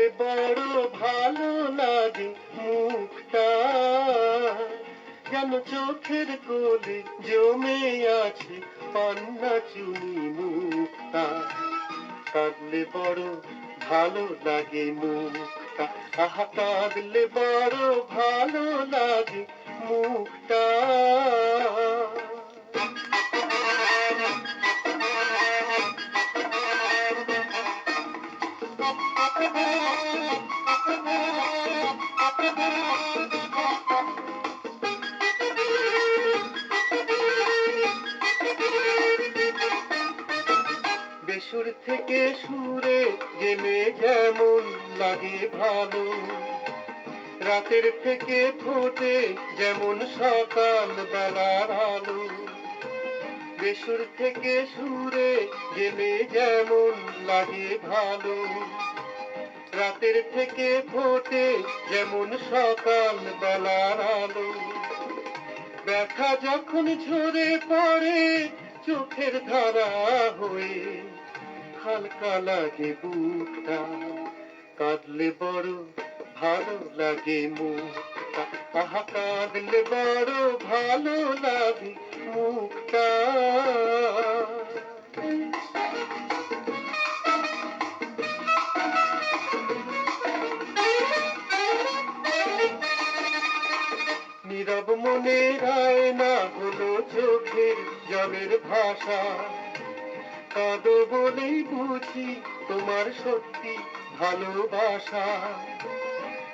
বললে বড় ভালো লাগে মুখটা। যেন চোখের কোলে জমে আছে পান্না চুনি মুখটা। কাঁদলে বড় ভালো লাগে মুখটা। আহা, কাঁদলে বড় ভালো লাগে মুখটা। বেসুর থেকে সুরে গেলে যেমন লাগে ভালো। রাতের থেকে ফোটে যেমন সকাল বেলার আলো। বেসুর থেকে সুরে গেলে যেমন লাগে ভালো। রাতের থেকে ফোটে যেমন সকাল বেলার আলো। ব্যথা যখন ঝরে পড়ে, চোখের ধারা হয়ে হালকা লাগে বুকটা। কাঁদলে বড় ভালো লাগে মুখটা আহা কাঁদলে বড় ভালো লাগে মুখটা। নীরব মনে রায় না হলো চোখের জলের ভাষা। কাঁদো বলেই বুঝি তোমার সত্যি ভালোবাসা।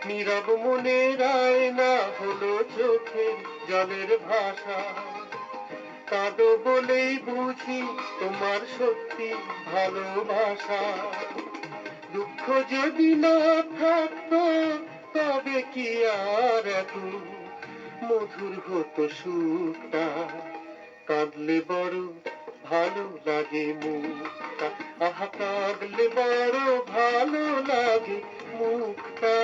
নীরব মনে রায় না হলো চোখের জলের ভাষা। কাঁদো বলেই বুঝি তোমার সত্যি ভালোবাসা। দুঃখ যদি না থাকতো তবে কি আর এত মধুর হতো সুখটা। কাঁদলে বড় ভালো লাগে মুখটা। আহা, কাঁদলে বড় ভালো লাগে মুখটা।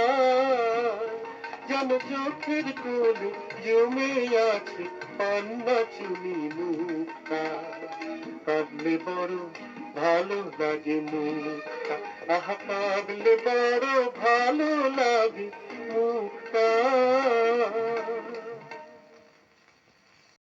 যেন চোখের কোলে জমে আছে পান্না চুনি মুখটা। কাঁদলে বড় ভালো লাগে মুখা আহা কাঁদলে বড় ভালো লাগে